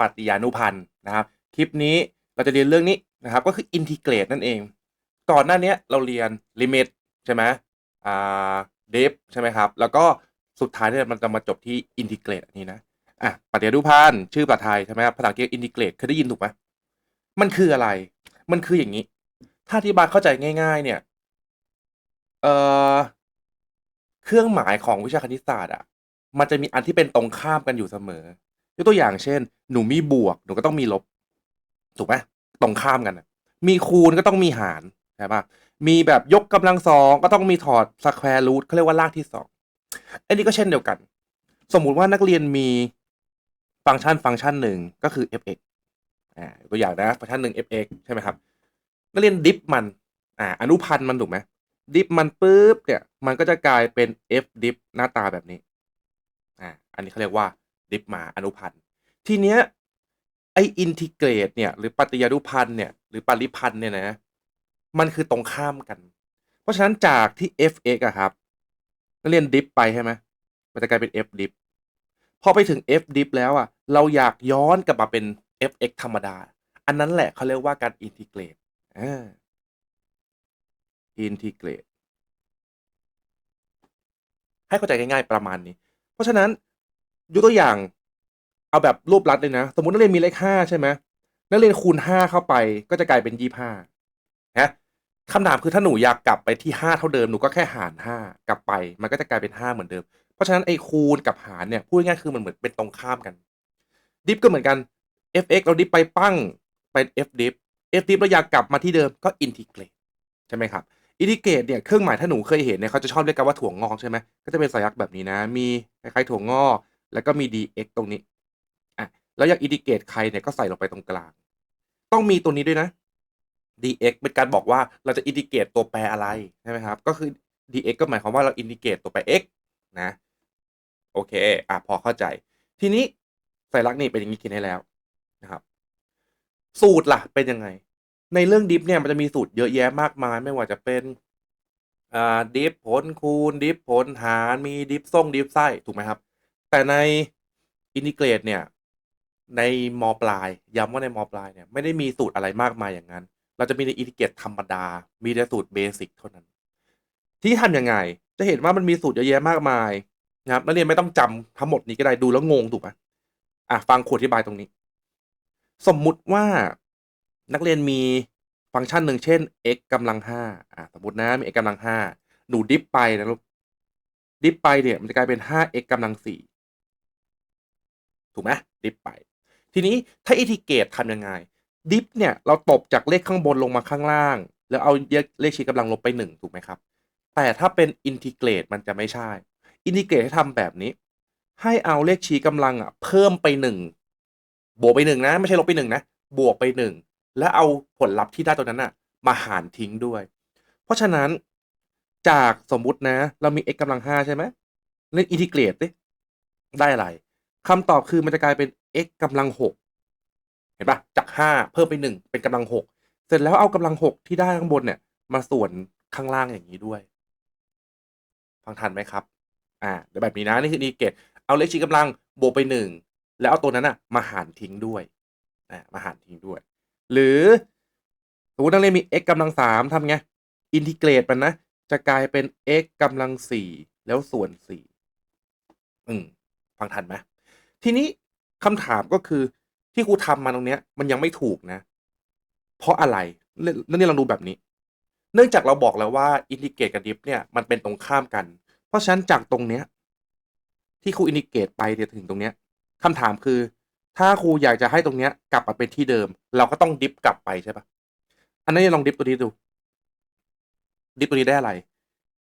ปฏิญานุพันธ์นะครับ คลิปนี้เราจะเรียนเรื่องนี้นะครับ ก็คือ integrate นั่นเอง ก่อนหน้านี้เราเรียน limit ใช่ไหมอ่า def ใช่ไหมครับ แล้วก็สุดท้ายเนี่ยมันจะมาจบที่ integrate อันนี้นะอะปฏิญานุพันธ์ชื่อภาษาไทยใช่ไหมครับภาษาอังกฤษ integrate เคยได้ยินถูกไหมมันคืออะไร มันคืออย่างนี้ ถ้าอธิบายเข้าใจง่าย ๆ เนี่ยเอ่อเครื่องหมายของวิชาคณิตศาสตร์อะ มันจะมีอันที่เป็นตรงข้ามกันอยู่เสมอ ยกตัวอย่างเช่น หนูมีบวก หนูก็ต้องมีลบ ถูกไหมตรงข้ามกัน มีคูณก็ต้องมีหารใช่ปะมีแบบยกกำลังสองก็ต้องมีถอดสแควร์รูทเขาเรียกว่ารากที่สองอันนี้ก็เช่นเดียวกัน สมมุติว่านักเรียนมีฟังก์ชันฟังก์ชันหนึ่งก็คือ fx อ่าตัวอย่างนะฟังก์ชันหนึ่ง fx ใช่ไหมครับนักเรียนดิฟมัน อ่า อนุพันธ์มันถูกไหมดิฟมันปุ๊บเนี่ย มันก็จะกลายเป็น f ดิฟหน้าตาแบบนี้ อ่า อันนี้เขาเรียกว่า ดิฟมาอนุพันธ์ ทีเนี้ยไออินทิเกรตเนี่ยหรือปฏิยานุพันธ์เนี่ยหรือปริพันธ์เนี่ยนะมันคือตรงข้ามกัน เพราะฉะนั้นจากที่ fx อะครับนักเรียนดิฟไปใช่ไหมมันจะกลายเป็น f ดิฟพอไปถึง f ดิฟแล้วอะเราอยากย้อนกลับมาเป็น fx ธรรมดา อันนั้นแหละเขาเรียกว่าการอินทิเกรตอ่าอินทิเกรตให้เข้าใจง่ายๆประมาณนี้ เพราะฉะนั้น ยกตัวอย่าง เอาแบบรูปลัดเลยนะ สมมตินักเรียนมีเลขห้าใช่ไหมนักเรียนคูณห้าเข้าไปก็จะกลายเป็นยี่ห้านะคำถามคือถ้าหนูอยากกลับไปที่ห้าเท่าเดิมหนูก็แค่หารห้ากลับไป มันก็จะกลายเป็นห้าเหมือนเดิม เพราะฉะนั้นไอ้คูณกับหารเนี่ยพูดง่ายคือมันเหมือนเป็นตรงข้ามกัน ดิฟก็เหมือนกัน fx เราดิฟไปปั้งเป็น f ดิฟ f ดิฟเราอยากกลับมาที่เดิมก็อินทิเกรตใช่ไหมครับอินทิเกรตเนี่ยเครื่องหมายถ้าหนูเคยเห็นเนี่ยเขาจะชอบเรียกกันว่าถั่วงอกใช่ไหมก็จะเป็นสัญลักษณ์แบบนี้นะ มีคล้ายๆถั่วงอก แล้วก็มี dx ตรงนี้อะแล้วอยากอินทิเกรตใครเนี่ยก็ใส่ลงไปตรงกลาง ต้องมีตัวนี้ด้วยนะ dx เป็นการบอกว่าเราจะอินทิเกรตตัวแปรอะไรใช่ไหมครับ ก็คือ dx ก็หมายความว่าเราอินทิเกรตตัวแปร x นะ โอเค อะพอเข้าใจ ทีนี้สัญลักษณ์นี่เป็นอย่างนี้เขียนให้แล้วนะครับ สูตรล่ะ เป็นยังไง ในเรื่องดิฟเนี่ยมันจะมีสูตรเยอะแยะมากมาย ไม่ว่าจะเป็นอ่าดิฟผลคูณดิฟผลหารมีดิฟส่งดิฟไส้ถูกไหมครับ แต่ในอินทิเกรตเนี่ย ในมปลาย ย้ำว่าในมปลายเนี่ยไม่ได้มีสูตรอะไรมากมายอย่างนั้น เราจะมีในอินทิเกรตธรรมดา มีแต่สูตรเบสิกเท่านั้น ที่ทำยังไง จะเห็นว่ามันมีสูตรเยอะแยะมากมายนะครับนักเรียนไม่ต้องจำทั้งหมดนี้ก็ได้ดูแล้วงงถูกไหมอะฟังครูอธิบายตรงนี้ สมมุติว่านักเรียนมีฟังก์ชันหนึ่งเช่น x กำลังห้าอะสมมตินะมี x กำลังห้าหนูดิฟไปนะลูกดิฟไปเนี่ยมันจะกลายเป็นห้า x กำลังสี่ ถูกไหมดิฟไป ทีนี้ถ้าอินทิเกรตทำยังไง ดิฟเนี่ยเราตบจากเลขข้างบนลงมาข้างล่าง แล้วเอาเลขชี้กำลังลบไปหนึ่งถูกไหมครับ แต่ถ้าเป็นอินทิเกรตมันจะไม่ใช่ อินทิเกรตให้ทำแบบนี้ ให้เอาเลขชี้กำลังอะเพิ่มไปหนึ่งบวกไปหนึ่งนะ ไม่ใช่ลบไปหนึ่งนะบวกไปหนึ่งแล้วเอาผลลัพธ์ที่ได้ตัวนั้นน่ะมาหารทิ้งด้วย เพราะฉะนั้นจากสมมุตินะ เรามี x กำลังห้าใช่ไหมเล่นอินทิเกรตดิได้อะไร คำตอบคือมันจะกลายเป็น x กำลังหกเห็นปะจากห้าเพิ่มไปหนึ่งเป็นกำลังหกเสร็จแล้วเอากำลังหกที่ได้ข้างบนเนี่ย มาส่วนข้างล่างอย่างนี้ด้วย ฟังทันไหมครับ อ่าเดี๋ยวแบบนี้นะนี่คืออินทิเกรตเอาเลขชี้กำลังบวกไปหนึ่งแล้วเอาตัวนั้นอะมาหารทิ้งด้วยอ่ามาหารทิ้งด้วย หรือสมมตินักเรียนมี x กำลังสามทำไงอินทิเกรตมันนะจะกลายเป็น x กำลังสี่แล้วส่วนสี่อืมฟังทันไหม ทีนี้คำถามก็คือที่ครูทำมาตรงเนี้ย มันยังไม่ถูกนะ เพราะอะไรนั่นนี่เราดูแบบนี้ เนื่องจากเราบอกแล้วว่าอินทิเกรตกับดิฟเนี่ยมันเป็นตรงข้ามกัน เพราะฉะนั้นจากตรงเนี้ย ที่ครูอินทิเกรตไปเดี๋ยวถึงตรงเนี้ยคำถามคือ ถ้าครูอยากจะให้ตรงเนี้ย กลับมาเป็นที่เดิม เราก็ต้องดิฟกลับไปใช่ปะอันนี้ลองดิฟตัวนี้ดู ดิฟตัวนี้ได้อะไร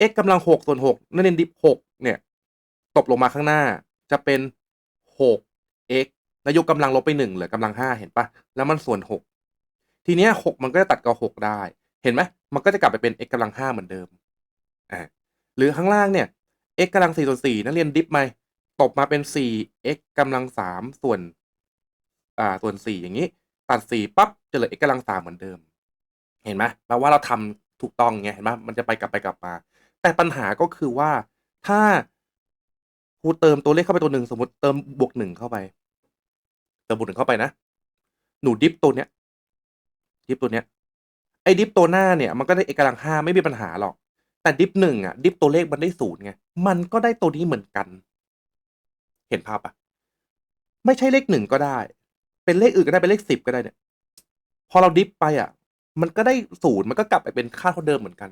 x กำลังหกส่วนหกนั่นเองดิฟหกเนี่ยตบลงมาข้างหน้าจะเป็น หก x แล้วยกกำลังลบไปหนึ่งเหลือกำลังห้าเห็นปะแล้วมันส่วนหกทีเนี้ยหกมันก็จะตัดกับหกได้ เห็นไหมมันก็จะกลับไปเป็น x กำลังห้าเหมือนเดิมอ่าหรือข้างล่างเนี่ย x กำลังสี่ส่วนสี่นักเรียนดิฟไหมตบมาเป็นสี่ x กำลังสามส่วนอ่าส่วนสี่อย่างนี้ ตัดสี่ปั๊บจะเหลือ x กำลังสามเหมือนเดิม เห็นไหมแปลว่าเราทำถูกต้องไงเห็นไหมมันจะไปกลับไปกลับมา แต่ปัญหาก็คือว่าถ้า ครูเติมตัวเลขเข้าไปตัวหนึ่งสมมติเติมบวกหนึ่งเข้าไปสมมุติหนึ่งเข้าไปนะ หนูดิฟตัวเนี้ย ดิฟตัวเนี้ย ไอ้ดิฟตัวหน้าเนี่ยมันก็ได้ x กลัง5ไม่มีปัญหาหรอก แต่ดิฟ1อะดิฟตัวเลขมันได้0ไง มันก็ได้ตัวนี้เหมือนกัน เห็นภาพปล่า?ไม่ใช่เลข1ก็ได้ เป็นเลขอื่นก็ได้เป็นเลข10ก็ได้เนี่ย พอเราดิฟไปอะมันก็ได้0มันก็กลับไปเป็นค่าเท่าเดิมเหมือนกัน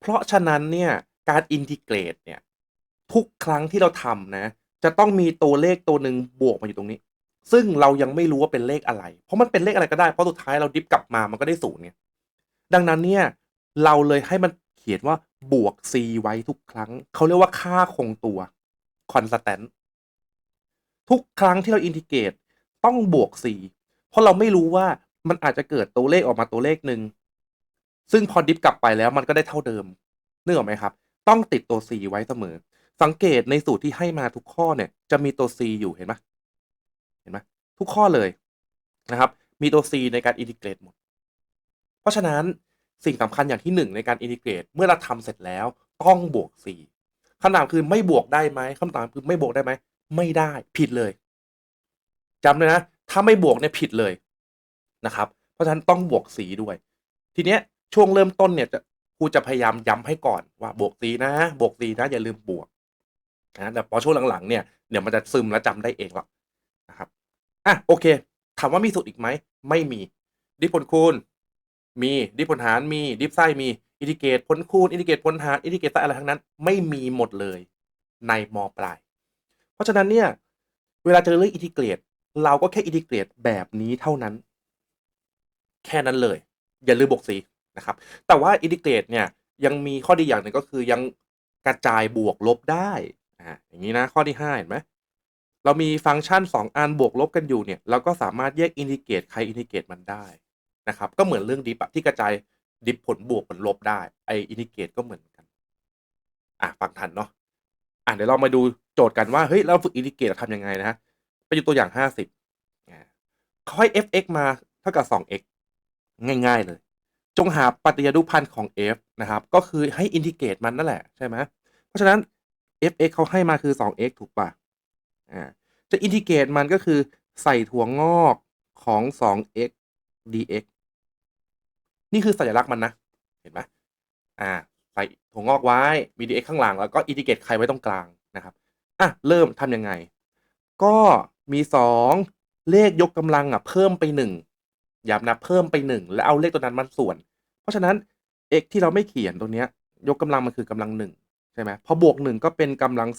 เพราะฉะนั้นเนี่ย การอินทิเกรตเนี่ย ทุกครั้งที่เราทำนะ จะต้องมีตัวเลขตัวหนึ่งบวกมาอยู่ตรงนี้ ซึ่งเรายังไม่รู้ว่าเป็นเลขอะไร เพราะมันเป็นเลขอะไรก็ได้ เพราะสุดท้ายเราดิฟกลับมามันก็ได้0ไงดังนั้นเนี่ยเราเลยให้มันเขียนว่าบวก c ไว้ทุกครั้ง เขาเรียกว่าค่าคงตัว constant ทุกครั้งที่เราอินทิเกรตต้องบวก c เพราะเราไม่รู้ว่ามันอาจจะเกิดตัวเลขออกมาตัวเลขหนึ่งซึ่งพอดิฟกลับไปแล้วมันก็ได้เท่าเดิมนึกออกไหมครับ ต้องติดตัว c ไว้เสมอ สังเกตในสูตรที่ให้มาทุกข้อเนี่ยจะมีตัว c อยู่เห็นไหมเห็นไหมทุกข้อเลยนะครับ มีตัว c ในการอินทิเกรตหมด เพราะฉะนั้นสิ่งสำคัญอย่างที่ 1 ในการอินทิเกรตเมื่อเราทำเสร็จแล้วต้องบวก c คำถามคือไม่บวกได้ไหมคำถามคือไม่บวกได้ไหมไม่ได้ผิดเลยจำเลยนะ ถ้าไม่บวกเนี่ยผิดเลยนะครับ เพราะฉะนั้นต้องบวก c ด้วย ทีเนี้ยช่วงเริ่มต้นเนี่ยจะครูจะพยายามย้ำให้ก่อนว่าบวก c นะ บวก c นะอย่าลืมบวก นะแต่พอช่วงหลังๆเนี่ยเดี๋ยวมันจะซึมและจำได้เองแล้วนะครับอะโอเค ถามว่ามีสูตรอีกไหมไม่มี ดิฟผลคูณมีดิฟผลหารมีดิฟไส้มีอินทิเกรตผลคูณอินทิเกรตผลหารอินทิเกรตไส้อะไรทั้งนั้น ไม่มีหมดเลยในม.ปลาย เพราะฉะนั้นเนี่ยเวลาเจอเรื่องอินทิเกรตเราก็แค่อินทิเกรตแบบนี้เท่านั้น แค่นั้นเลย อย่าลืมบวก c นะครับ แต่ว่าอินทิเกรตเนี่ยยังมีข้อดีอย่างหนึ่งก็คือยังกระจายบวกลบได้ อาอย่างงี้นะข้อที่ 5 เห็นไหมเรามีฟังก์ชัน 2 อันบวกลบกันอยู่เนี่ยเราก็สามารถแยกอินทิเกรตใครอินทิเกรตมันได้นะครับก็เหมือนเรื่องดิฟที่กระจายดิฟผลบวกผลลบได้ไออินทิเกรตก็เหมือนกันอ่าฟังทันเนาะอ่าเดี๋ยวเรามาดูโจทย์กันว่าเฮ้ยเราฝึกอินทิเกรตทำยังไงนะไปดูตัวอย่าง 50อาเขาให้ f(x) มาเท่ากับ 2x ง่ายๆเลย จงหาปฏิยานุพันธ์ของ f นะครับ ก็คือให้อินทิเกรตมันนั่นแหละใช่ไหมเพราะฉะนั้น f(x) เขาให้มาคือ 2x ถูกปล่า?อาจะอินทิเกรตมันก็คือใส่ถั่วงอกของ 2x dx นี่คือสัญลักษณ์มันนะ เห็นไหมอ่า ใส่ถั่วงอกไว้ มี dx ข้างหลัง แล้วก็อินทิเกรตใครไว้ตรงกลางนะครับ อะ เริ่มทำยังไง ก็มี 2 เลขยกกำลังอะ เพิ่มไป 1ย้ำนะเพิ่มไป 1 แล้วเอาเลขตัวนั้นมาส่วน เพราะฉะนั้น x ที่เราไม่เขียนตัวเนี้ย ยกกำลังมันคือกำลัง1ใช่ไหมพอบวก1ก็เป็นกำลัง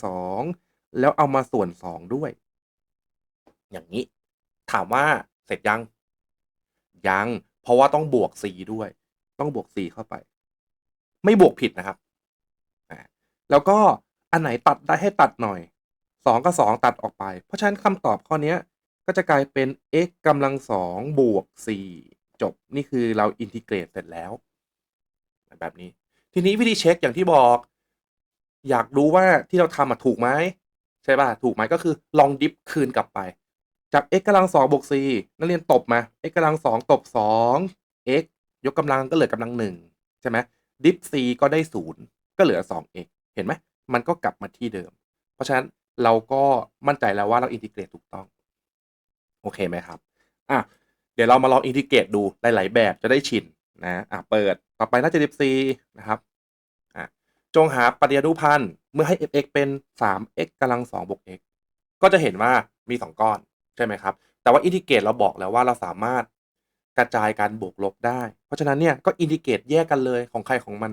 2แล้วเอามาส่วน2ด้วย อย่างงี้ ถามว่าเสร็จยัง?ยัง เพราะว่าต้องบวก c ด้วย ต้องบวก c เข้าไป ไม่บวกผิดนะครับ แล้วก็อันไหนตัดได้ให้ตัดหน่อย2กับ2ตัดออกไป เพราะฉะนั้นคำตอบข้อเนี้ยก็จะกลายเป็น x กำลัง2บวก c จบนี่คือเราอินทิเกรตเสร็จแล้ว แบบนี้ ทีนี้วิธีเช็กอย่างที่บอก อยากรู้ว่าที่เราทำอะถูกไหมใช่เปล่าถูกไหมก็คือลองดิฟคืนกลับไป จาก x กำลัง2บวก c นักเรียนตบมา x กำลัง2ตบ2 x ยกกำลังก็เหลือกำลัง1ใช่ไหมดิฟ c ก็ได้0ก็เหลือ 2x เห็นไหมมันก็กลับมาที่เดิม เพราะฉะนั้นเราก็มั่นใจแล้วว่าเราอินทิเกรตถูกต้อง โอเคไหมครับอะเดี๋ยวเรามาลองอินทิเกรตดูหลาย ๆ แบบจะได้ชินนะอะเปิดต่อไปน่าจะดิฟ c นะครับ จงหาปฏิยานุพันธ์เมื่อให้ f(x) เป็น 3x กำลัง2บวก x ก็จะเห็นว่ามี 2 ก้อน ใช่ไหมครับ แต่ว่าอินทิเกรตเราบอกแล้วว่าเราสามารถกระจายการบวกลบได้ เพราะฉะนั้นเนี่ยก็อินทิเกรตแยกกันเลยของใครของมัน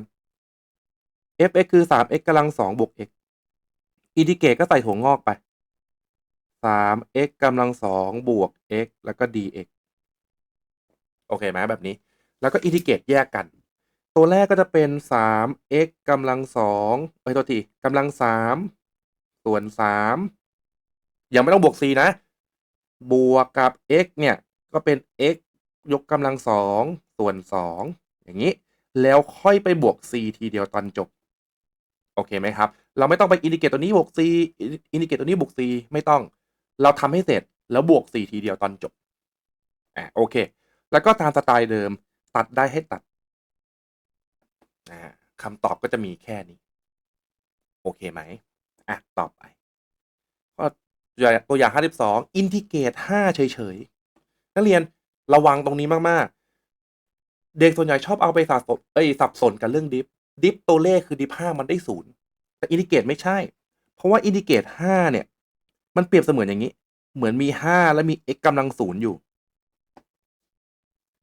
f(x) คือ 3x กำลัง2บวก x อินทิเกรตก็ใส่ถั่วงอกไป 3x กำลัง2บวก x แล้วก็ dx โอเคไหมแบบนี้ แล้วก็อินทิเกรตแยกกัน ตัวแรกก็จะเป็น 3x กำลัง2เอ๊ยโทษทีกำลัง3ส่วน3ยังไม่ต้องบวก c นะ บวกกับ x เนี่ย ก็เป็น x ยกกำลัง2ส่วน2อย่างงี้ แล้วค่อยไปบวก c ทีเดียวตอนจบ โอเคไหมครับ เราไม่ต้องไปอินทิเกรตตัวนี้บวก c อินอินทิเกรตตัวนี้บวก c ไม่ต้อง เราทำให้เสร็จแล้วบวก c ทีเดียวตอนจบอาโอเค แล้วก็ตามสไตล์เดิม ตัดได้ให้ตัด อาคำตอบก็จะมีแค่นี้ โอเคไหม?อะต่อไปก็ตัวอย่างตัวอย่าง 52 อินทิเกรต5 เฉยๆ นักเรียนระวังตรงนี้มากๆ เด็กส่วนใหญ่ชอบเอาไปสะสมเอ้ยสับสนกับเรื่องดิฟ ดิฟตัวเลขคือดิฟ5มันได้ศูนย์แต่อินทิเกรตไม่ใช่ เพราะว่าอินทิเกรต5เนี่ย มันเปรียบเสมือนอย่างนี้ เหมือนมี5แล้วมี x กำลังศูนย์อยู่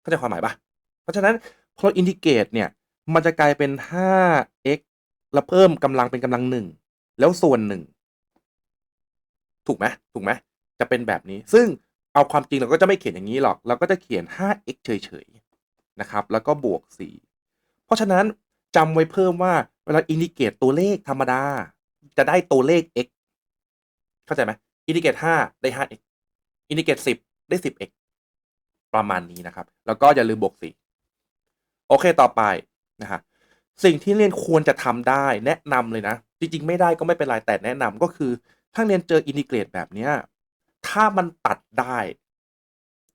เข้าใจความหมายปะเพราะฉะนั้นพออินทิเกรตเนี่ย มันจะกลายเป็น 5x แล้วเพิ่มกำลังเป็นกำลังหนึ่ง แล้วส่วนหนึ่ง ถูกไหมถูกไหมจะเป็นแบบนี้ ซึ่งเอาความจริงเราก็จะไม่เขียนอย่างนี้หรอก เราก็จะเขียน 5x เฉยๆ นะครับ แล้วก็บวก 4 เพราะฉะนั้นจำไว้เพิ่มว่า เวลาอินดิเกตตัวเลขธรรมดา จะได้ตัวเลข x เข้าใจไหมอินดิเกต5ได้ 5x อินดิเกต10 ได้ 10x ประมาณนี้นะครับ แล้วก็อย่าลืมบวก 4 โอเคต่อไป นะฮะสิ่งที่เรียนควรจะทำได้แนะนำเลยนะ จริง ๆ ไม่ได้ก็ไม่เป็นไรแต่แนะนำก็คือ ถ้าเรียนเจออินทิเกรตแบบเนี้ยถ้ามันตัดได้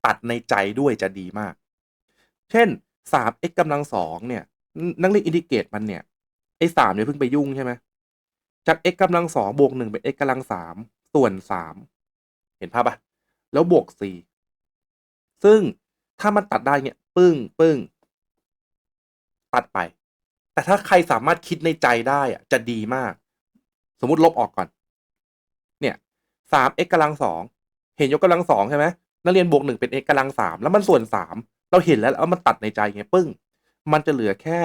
ตัดในใจด้วยจะดีมาก เช่น 3x กำลังสองเนี่ย นักเรียนอินทิเกรตมันเนี่ยไอ้สามเนี่ยเพิ่งไปยุ่งใช่ไหมจาก x กำลังสองบวกหนึ่งเป็น x กำลังสามส่วนสามเห็นภาพปะแล้วบวกสี่ซึ่งถ้ามันตัดได้เนี่ย ปึ้งปึ้ง ตัดไป แต่ถ้าใครสามารถคิดในใจได้อะจะดีมาก สมมุติลบออกก่อน เนี่ยสาม x กำลังสองเห็นยกกำลังสองใช่ไหมนักเรียนบวกหนึ่งเป็น x กำลังสามแล้วมันส่วนสามเราเห็นแล้วแล้วมันตัดในใจไงปึ้ง มันจะเหลือแค่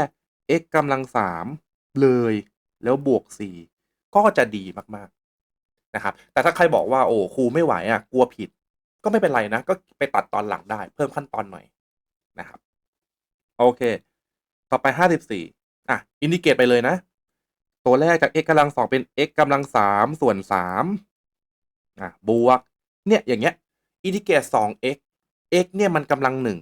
x กำลังสามเลยแล้วบวกสี่ก็จะดีมากๆนะครับ แต่ถ้าใครบอกว่าโอ้ครูไม่ไหวอะกลัวผิด ก็ไม่เป็นไรนะ ก็ไปตัดตอนหลังได้ เพิ่มขั้นตอนหน่อยนะครับ โอเค ต่อไปห้าสิบสี่อะ อินดิเกตไปเลยนะ ตัวแรกจาก x กำลังสองเป็น x กำลังสามส่วนสามอะ บวก เนี่ย อย่างเงี้ย อินดิเกตสอง x x เนี่ยมันกำลังหนึ่ง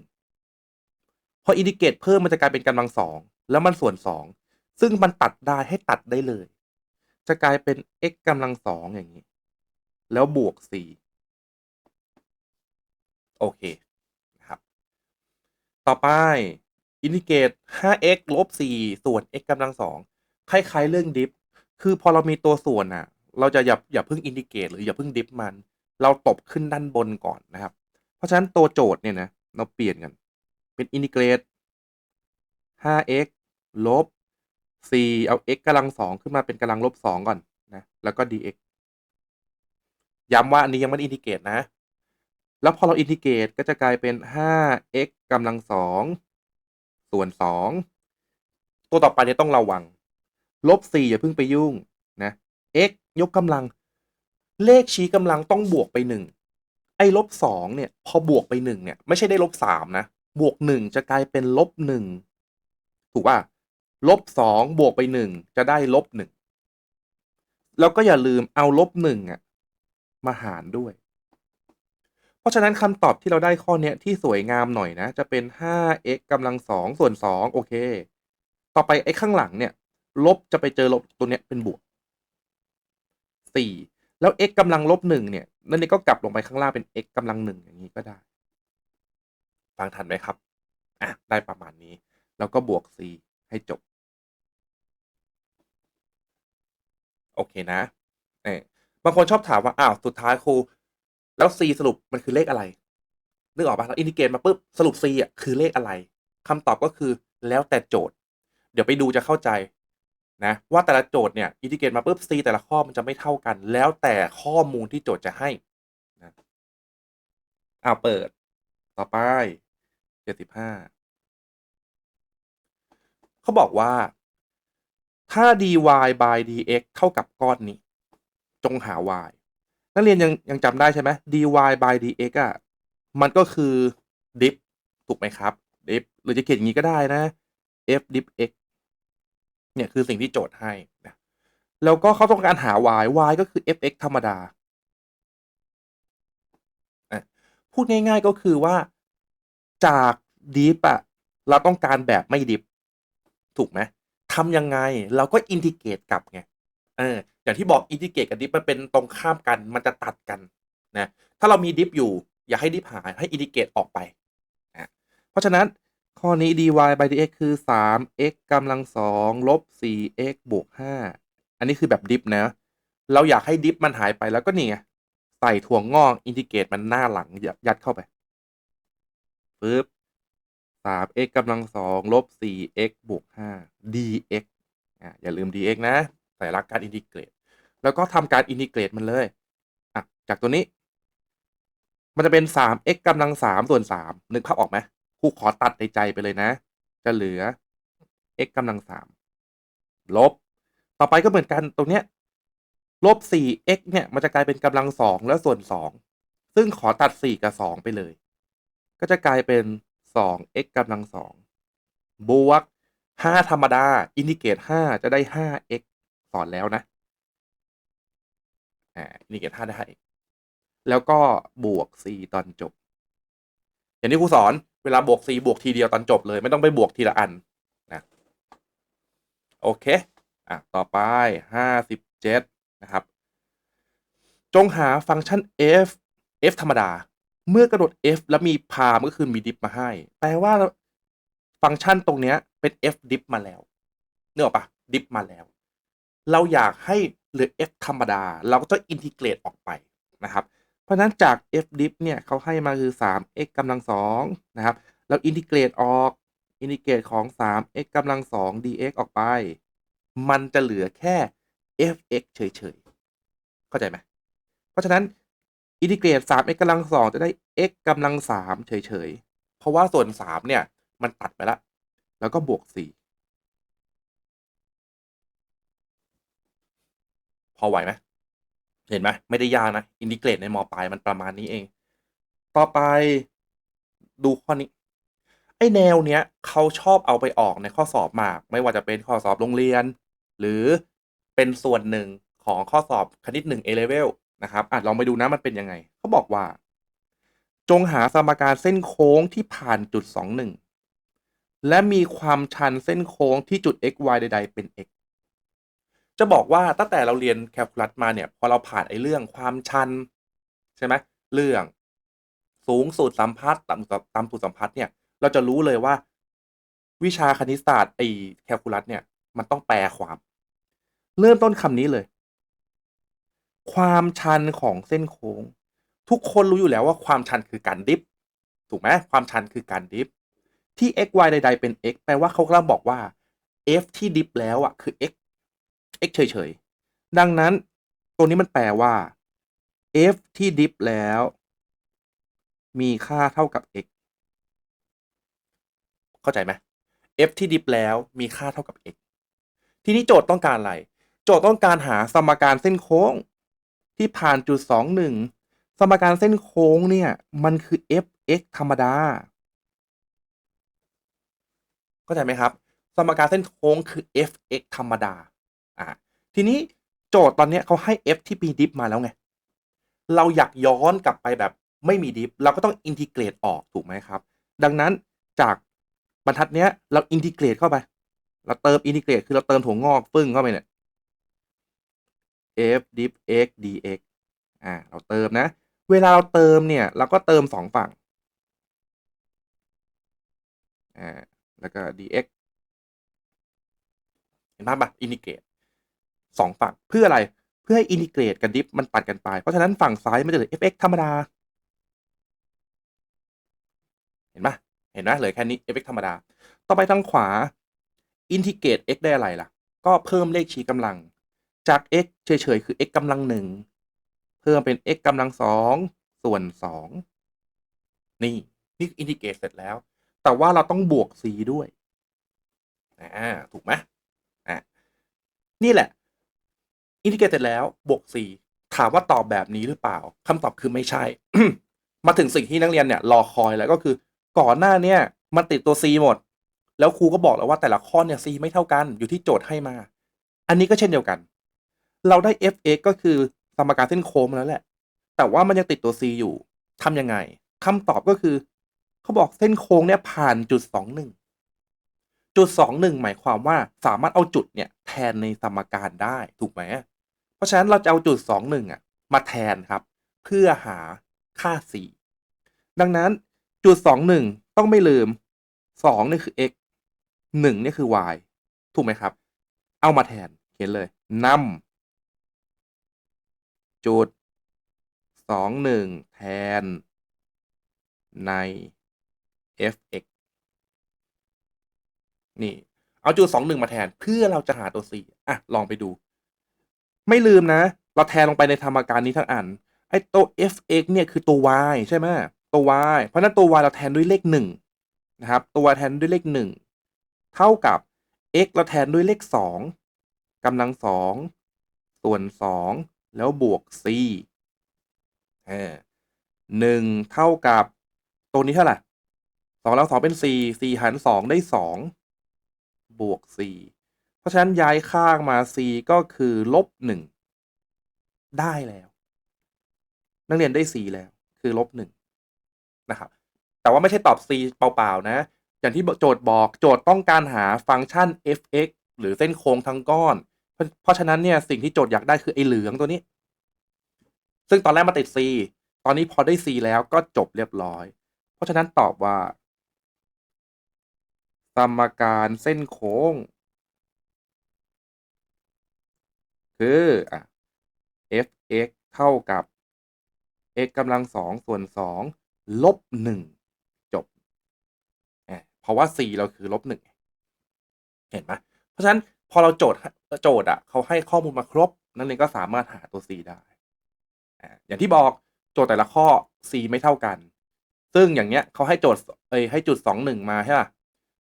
พออินดิเกตเพิ่มมันจะกลายเป็นกำลังสองแล้วมันส่วนสองซึ่งมันตัดได้ให้ตัดได้เลย จะกลายเป็น x กำลังสองอย่างนี้ แล้วบวกสี่โอเคนะครับ ต่อไป อินดิเกต 5x ลบ 4 ส่วน x กำลังสองคล้าย ๆ เรื่องดิฟ คือพอเรามีตัวส่วนอะ เราจะอย่าอย่าเพิ่งอินดิเกตหรืออย่าเพิ่งดิฟมัน เราตบขึ้นด้านบนก่อนนะครับ เพราะฉะนั้นตัวโจทย์เนี่ยนะ เราเปลี่ยนกัน เป็นอินดิเกรต 5x ลบ 4 เอา x กำลังสองขึ้นมาเป็นกำลังลบสองก่อนนะ แล้วก็ dx ย้ำว่าอันนี้ยังไม่ได้อินดิเกรตนะ แล้วพอเราอินทิเกรตก็จะกลายเป็น 5x กำลังสอง ส่วนสองตัวต่อไปเนี่ยต้องระวัง ลบสี่อย่าเพิ่งไปยุ่งนะ x ยกกำลัง เลขชี้กำลังต้องบวกไปหนึ่งไอ้ลบสองเนี่ย พอบวกไปหนึ่งเนี่ย ไม่ใช่ได้ลบสามนะ บวกหนึ่งจะกลายเป็นลบหนึ่งถูกป่ะลบสองบวกไปหนึ่งจะได้ลบหนึ่งแล้วก็อย่าลืมเอาลบหนึ่งอะมาหารด้วย เพราะฉะนั้นคำตอบที่เราได้ข้อเนี้ยที่สวยงามหน่อยนะ จะเป็น 5x กำลังสองส่วนสองโอเค ต่อไปไอ้ข้างหลังเนี่ย ลบจะไปเจอลบตัวเนี้ยเป็นบวกสี่แล้ว x กำลังลบหนึ่งเนี่ย นั่นนี่ก็กลับลงไปข้างล่างเป็น x กำลังหนึ่งอย่างนี้ก็ได้ ฟังทันไหมครับ อะ ได้ประมาณนี้ แล้วก็บวก c ให้จบ โอเคนะเออบางคนชอบถามว่า อ้าว สุดท้ายครู แล้ว c สรุปมันคือเลขอะไรนึกออกปะเราอินดิเกรตมาปุ๊บสรุป c อะคือเลขอะไรคำตอบก็คือแล้วแต่โจทย์ เดี๋ยวไปดูจะเข้าใจนะว่าแต่ละโจทย์เนี่ยอินดิเกรตมาปุ๊บ c แต่ละข้อมันจะไม่เท่ากัน แล้วแต่ข้อมูลที่โจทย์จะให้นะอ้าเปิด ต่อไปเจ็ดสิบห้าเขาบอกว่า ถ้า dy by dx เท่ากับก้อนนี้ จงหา y นักเรียนยังยังจำได้ใช่ไหม dy by dx อะ มันก็คือ dip ถูกไหมครับ dip หรือจะเขียนอย่างนี้ก็ได้นะ f dip x เนี่ยคือสิ่งที่โจทย์ให้นะแล้วก็เขาต้องการหา y y ก็คือ fx ธรรมดา พูดง่ายๆก็คือว่าจาก dip อะเราต้องการแบบไม่ dip ถูกไหมทำยังไงเราก็อินทิเกตกลับไง เออ อย่างที่บอกอินทิเกตกับดิฟมันเป็นตรงข้ามกันมันจะตัดกันนะถ้าเรามีดิฟอยู่ อย่าให้ดิฟหายให้อินทิเกตออกไปนะเพราะฉะนั้นข้อนี้ dy by dx คือ 3x กำลังสองลบ 4x บวก 5 อันนี้คือแบบดิฟนะ เราอยากให้ดิฟมันหายไปแล้วก็นี่ไงใส่ถั่วงงอกอินทิเกรตมันหน้าหลังยัดเข้าไปปึ๊บสาม x กำลังสองลบสี่ x บวกห้า dx อ่าอย่าลืม dx นะ ใส่หลักการอินทิเกรต แล้วก็ทำการอินทิเกรตมันเลยอะจากตัวนี้ มันจะเป็นสาม x กำลังสามส่วนสามนึกภาพออกไหมครูขอตัดในใจไปเลยนะ จะเหลือ x กำลังสามลบ ต่อไปก็เหมือนกันตรงเนี้ยลบสี่ x เนี่ย มันจะกลายเป็นกำลังสองแล้วส่วนสองซึ่งขอตัดสี่กับสองไปเลย ก็จะกลายเป็นสอง x กำลังสองบวกห้าธรรมดา อินทิเกรตห้าจะได้ห้า x สอนแล้วนะ อ่าอินทิเกตห้าได้ แล้วก็บวก c ตอนจบ อย่างที่ครูสอนเวลาบวก c บวกทีเดียวตอนจบเลย ไม่ต้องไปบวกทีละอันนะโอเค อะ ต่อไปห้าสิบเจ็ดนะครับ จงหาฟังก์ชัน f f ธรรมดา เมื่อกระโดด f แล้วมีพามก็คือมีดิฟมาให้ แปลว่าฟังก์ชันตรงเนี้ยเป็น f ดิฟมาแล้วเนื้อปะดิฟมาแล้ว เราอยากให้ หลือ f ธรรมดา เราก็จะอินทิเกรตออกไปนะครับ เพราะฉะนั้นจาก f d i f เนี่ยเขาให้มาคือ 3x กำลังสองนะครับ เราอินทิเกรตออก อินทิเกรตของ 3x กำลังสอง dx ออกไป มันจะเหลือแค่ fx เฉยๆ เข้าใจไหม เพราะฉะนั้นอินทิเกรต 3x กำลังสองจะได้ x กำลังสามเฉยๆ เพราะว่าส่วน 3 เนี่ย มันตัดไปแล้ว แล้วก็บวก 4 พอไหวไหมเห็นไหมไม่ได้ยากนะอินทิเกรตในมปลายมันประมาณนี้เอง ต่อไปดูข้อนี้ ไอแนวเนี้ยเขาชอบเอาไปออกในข้อสอบมาก ไม่ว่าจะเป็นข้อสอบโรงเรียน หรือเป็นส่วนหนึ่งของข้อสอบคณิตหนึ่ง A level นะครับอะลองไปดูนะมันเป็นยังไง เขาบอกว่า จงหาสมการเส้นโค้งที่ผ่านจุด 21 และมีความชันเส้นโค้งที่จุด x y ใด ๆ เป็น x จะบอกว่าตั้งแต่เราเรียนแคลคูลัสมาเนี่ย พอเราผ่านไอ้เรื่องความชัน ใช่ไหมเรื่องสูงสุดสัมพัทธ์ต่ำสุดต่ำสุดสัมพัทธ์เนี่ย เราจะรู้เลยว่า วิชาคณิตศาสตร์ไอ้แคลคูลัสเนี่ย มันต้องแปลความ เริ่มต้นคำนี้เลย ความชันของเส้นโค้ง ทุกคนรู้อยู่แล้วว่าความชันคือการดิฟถูกไหมความชันคือการดิฟที่ x y ใด ๆ เป็น x แปลว่าเขากำลังบอกว่า f ที่ดิฟแล้วอะคือ x x เฉยๆ ดังนั้นตัวนี้มันแปลว่า f ที่ดิฟแล้ว มีค่าเท่ากับ x เข้าใจไหม f ที่ดิฟแล้วมีค่าเท่ากับ x ทีนี้โจทย์ต้องการอะไร โจทย์ต้องการหาสมการเส้นโค้ง ที่ผ่านจุดสองหนึ่งสมการเส้นโค้งเนี่ย มันคือ f(x) ธรรมดา เข้าใจไหมครับ สมการเส้นโค้งคือ f(x) ธรรมดา อ่าทีนี้โจทย์ตอนเนี้ยเขาให้ f ที่มีดิฟมาแล้วไง เราอยากย้อนกลับไปแบบไม่มีดิฟเราก็ต้องอินทิเกรตออกถูกไหมครับ ดังนั้นจากบรรทัดเนี้ย เราอินทิเกรตเข้าไป เราเติมอินทิเกรตคือเราเติมถั่วงอกฟึ่งเข้าไปเนี่ย f diff x dx อ่า เราเติมนะ เวลาเราเติมเนี่ย เราก็เติมสองฝั่ง อ่า แล้วก็ dx เห็นภาพปะอินทิเกรต สองฝั่งเพื่ออะไรเพื่อให้อินทิเกรตกับดิฟมันตัดกันไป เพราะฉะนั้นฝั่งซ้ายมันจะเหลือ fx ธรรมดา เห็นปะเห็นไหมเหลือแค่นี้ fx ธรรมดา ต่อไปทางขวาอินทิเกรต x ได้อะไรล่ะ ก็เพิ่มเลขชี้กำลัง จาก x เฉยๆคือ x กำลังหนึ่งเพิ่มเป็น x กำลังสองส่วนสองนี่นี่อินทิเกรตเสร็จแล้ว แต่ว่าเราต้องบวก c ด้วยอ่าถูกไหมอ่านี่แหละ อินทิเกรตเสร็จแล้วบวก c ถามว่าตอบแบบนี้หรือเปล่าคำตอบคือไม่ใช่ มาถึงสิ่งที่นักเรียนเนี่ยรอคอยแล้วก็คือ ก่อนหน้าเนี่ยมันติดตัว c หมด แล้วครูก็บอกแล้วว่าแต่ละข้อเนี่ย c ไม่เท่ากันอยู่ที่โจทย์ให้มา อันนี้ก็เช่นเดียวกัน เราได้ fx ก็คือสมการเส้นโค้งแล้วแหละ แต่ว่ามันยังติดตัว c อยู่ทำยังไงคำตอบก็คือเขาบอกเส้นโค้งเนี่ยผ่านจุดสองหนึ่งจุดสองหนึ่งหมายความว่าสามารถเอาจุดเนี่ยแทนในสมการได้ถูกไหม ราะฉะนั้นเราจะเอาจุดสองหนึ่งอะมาแทนครับ เพื่อหาค่า c ดังนั้นจุดสองหนึ่งต้องไม่ลืมสองนี่คือ x หนึ่งนี่คือ y ถูกไหมครับ เอามาแทนเขียนเลยนำจุดสองหนึ่งแทน ใน f(x) นี่ เอาจุดสองหนึ่งมาแทนเพื่อเราจะหาตัว c อะ ลองไปดู ไม่ลืมนะ เราแทนลงไปในธรรมการนี้ทั้งอัน ไอ้ตัว f(x) เนี่ยคือตัว y ใช่ไหมตัว y เพราะนั้นตัว y เราแทนด้วยเลขหนึ่งนะครับ ตัวแทนด้วยเลขหนึ่งเท่ากับ x เราแทนด้วยเลขสองกำลังสองส่วนสองแล้วบวก c หนึ่งเท่ากับตัวนี้เท่าไหร่สองแล้วสองเป็นสี่สี่หารสองได้สองบวกสี่ เพราะฉะนั้นย้ายข้างมา c ก็คือลบหนึ่งได้แล้ว นักเรียนได้ c แล้ว คือลบหนึ่งนะครับ แต่ว่าไม่ใช่ตอบ c เปล่าๆนะ อย่างที่โจทย์บอกโจทย์ต้องการหาฟังก์ชัน f(x) หรือเส้นโค้งทั้งก้อน เพราะเพราะฉะนั้นเนี่ยสิ่งที่โจทย์อยากได้คือไอ้เหลืองตัวนี้ ซึ่งตอนแรกมาติด c ตอนนี้พอได้ c แล้วก็จบเรียบร้อย เพราะฉะนั้นตอบว่าสมการเส้นโค้ง คืออะ f(x) เท่ากับ x กำลังสองส่วนสองลบหนึ่งจบ เพราะว่า c เราคือลบหนึ่งเห็นไหมเพราะฉะนั้นพอเราโจทย์โจทย์อะเขาให้ข้อมูลมาครบ นักเรียนก็สามารถหาตัว c ได้อย่างที่บอกโจทย์แต่ละข้อ c ไม่เท่ากัน ซึ่งอย่างเนี้ยเขาให้โจทย์เอ้ยให้จุดสองหนึ่งมาใช่ป่ะ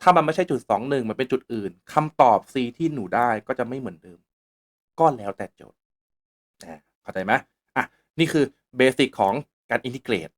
ถ้ามันไม่ใช่จุดสองหนึ่งมันเป็นจุดอื่นคำตอบ c ที่หนูได้ก็จะไม่เหมือนเดิม ก็แล้วแต่โจทย์อะเข้าใจไหมอะนี่คือเบสิกของการอินทิเกรต